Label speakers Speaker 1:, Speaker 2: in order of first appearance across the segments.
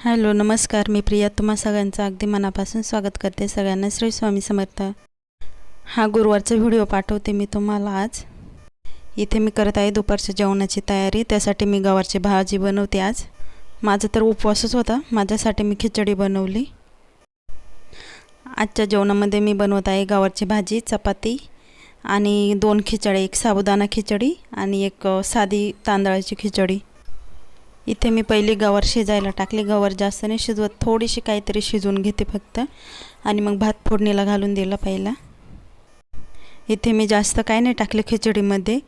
Speaker 1: Hello नमस्कार. मी प्रिया. तुम्हा सगळ्यांचं अगदी मनापासून स्वागत करते. सगळ्यांना श्री स्वामी समर्थ. हा गुरुवारचा व्हिडिओ पाठवते मी तुम्हाला आज. इथे मी करत आहे दुपारच्या जेवणाची तयारी. त्यासाठी मी गवारची भाजी बनवते आज. माझा तर उपवासच होता. माझ्यासाठी मी खिचडी बनवली. आजच्या जेवणामध्ये मी बनवत आहे गवारची भाजी चपाती आणि दोन खिचडी एक साबुदाणा खिचडी आणि एक साधी तांदळाची खिचडी. इथे मी पहिली गवार शिजायला टाकली. गवार जास्त नाही शिजवत थोडीशी काहीतरी शिजवून घेते फक्त. आणि मग भात फोडणीला घालून दिला पहिला. इथे मी जास्त काय नाही टाकलं खिचडीमध्ये.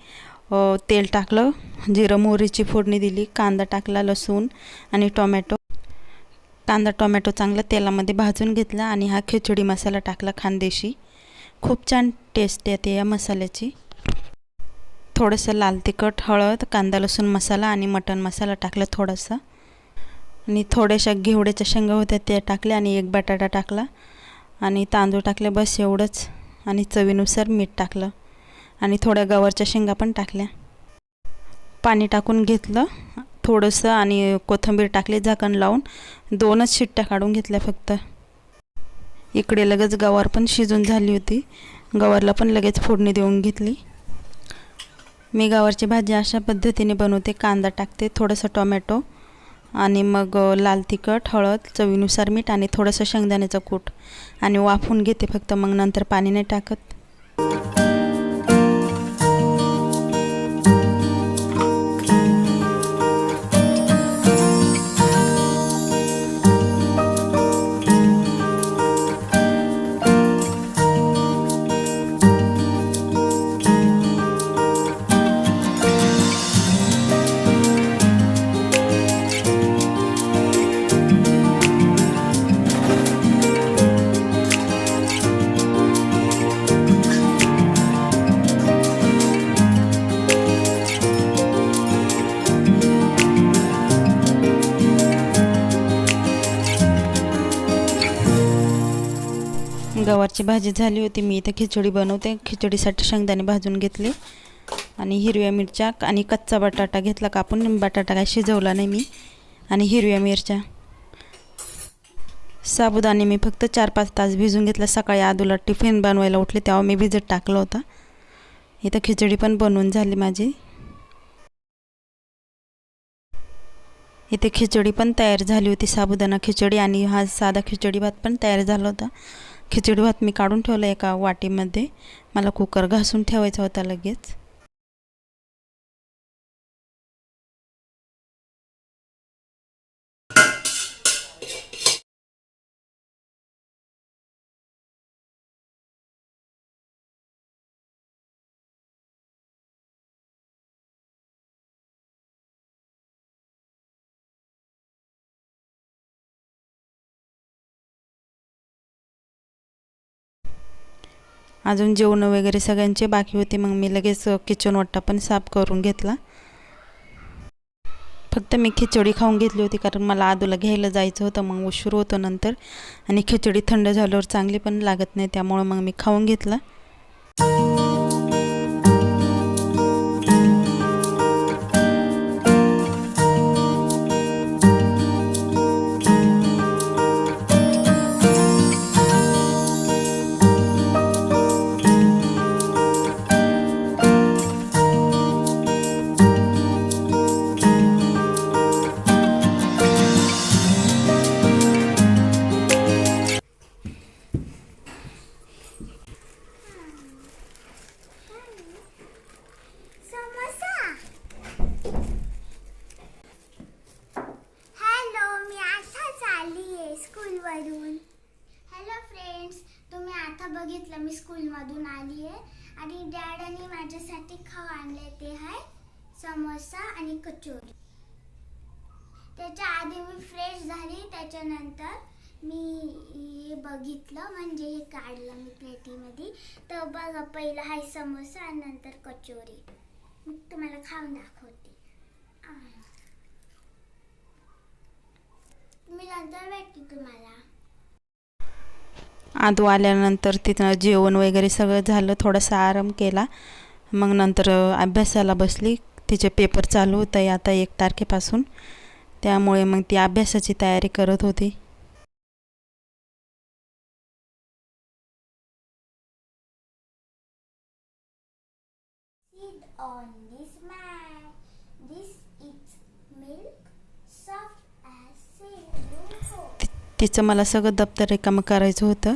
Speaker 1: तेल टाकलं जिरं मोहरीची फोडणी दिली कांदा टाकला लसूण आणि टोमॅटो. कांदा टोमॅटो चांगला तेलामध्ये भाजून घेतला आणि हा खिचडी मसाला टाकला खानदेशी. खूप छान टेस्ट येते या मसाल्याची. थोडंसं लाल तिखट हळद कांदा लसूण मसाला आणि मटण मसाला टाकला थोडंसं. आणि थोड्याशा घेवड्याच्या शेंगा होत्या त्या टाकल्या आणि एक बटाटा टाकला. आणि तांदूळ टाकले बस एवढंच. आणि चवीनुसार मीठ टाकलं. आणि थोड्या गवारच्या शेंगा पण टाकल्या. पाणी टाकून घेतलं थोडंसं आणि कोथिंबीर टाकली झाकण लावून. दोनच शिट्ट्या काढून घेतल्या फक्त. इकडे लगेच गवार पण शिजून झाली होती. गवारला पण लगेच फोडणी देऊन घेतली. मी गावरची भाजी अशा पद्धतीने बनवते. कांदा टाकते थोडंसं टोमॅटो आणि मग लाल तिखट हळद चवीनुसार मीठ आणि थोडंसं शेंगदाण्याचं कूट आणि वाफून घेते फक्त. मग नंतर पाणी नाही टाकत. गवारची भाजी झाली होती. मी इथं खिचडी बनवते. खिचडीसाठी शेंगदाणे भाजून घेतले. आणि हिरव्या मिरच्या आणि कच्चा बटाटा घेतला कापून. बटाटा काय शिजवला नाही मी. आणि हिरव्या मिरच्या. साबुदाणे मी फक्त चार पाच तास भिजून घेतला. सकाळी आदूला टिफिन बनवायला उठले तेव्हा मी भिजत टाकलं होतं. इथं खिचडी पण बनवून झाली माझी. इथे खिचडी पण तयार झाली होती. साबुदाणा खिचडी आणि हा साधा खिचडी भात पण तयार झाला होता. खिचडी भात मी काढून ठेवला एका वाटीमध्ये. मला कुकर घासून ठेवायचा होता लगेच. अजून जेवणं वगैरे सगळ्यांचे बाकी होते. मग मी लगेच किचन पण साफ करून घेतला. फक्त मी खिचडी खाऊन घेतली होती कारण मला आदूला घ्यायला जायचं होतं. मग उशीर होतो नंतर. आणि खिचडी थंड झाल्यावर चांगली पण लागत नाही. त्यामुळं मग मी खाऊन घेतला.
Speaker 2: स्कूलमधून आली आहे. आणि डॅडाने माझ्यासाठी खाऊ आणले ते आहे समोसा आणि कचोरी. त्याच्या आधी मी फ्रेश झाली. त्याच्यानंतर मी हे बघितलं. म्हणजे हे काढलं मी प्लेटीमध्ये. तर बघा पहिलं आहे समोसा आणि नंतर कचोरी. मग तुम्हाला खाऊन दाखवते. तुम्ही मी नंतर भेटते तुम्हाला.
Speaker 1: आदू आल्यानंतर तिथं जेवण वगैरे सगळं झालं थोडासा आराम केला. मग नंतर अभ्यासाला बसली. तिचे पेपर चालू होत आहे आता एक तारखेपासून. त्यामुळे मग ती अभ्यासाची तयारी करत होती. तिचं मला सगळं दप्तर रिकामं करायचं होतं.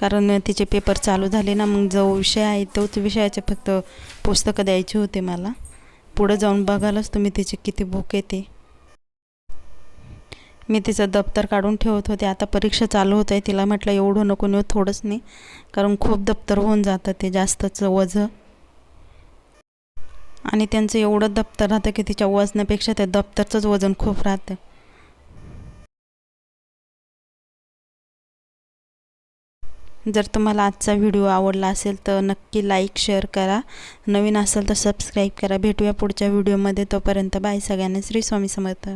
Speaker 1: कारण तिचे पेपर चालू झाले ना मग जो विषय आहे तोच विषयाचे फक्त पुस्तकं द्यायचे होते मला. पुढं जाऊन बघालच तुम्ही तिचे किती बुक येते. मी तिचं दप्तर काढून ठेवत होते. आता परीक्षा चालू होत आहे. तिला म्हटलं एवढं नको नेऊ थोडंच नाही कारण खूप दप्तर होऊन जातं ते जास्तच वजं. आणि त्यांचं एवढं दप्तर राहतं की तिच्या वजनापेक्षा त्या दप्तरचंच वजन खूप राहतं. जर तुम्हाला आजचा व्हिडिओ आवडला असेल तर नक्की लाईक शेअर करा. नवीन असेल तर सबस्क्राईब करा. भेटूया पुढच्या व्हिडिओमध्ये. तोपर्यंत बाय सगळ्यांना. श्री स्वामी समर्थ.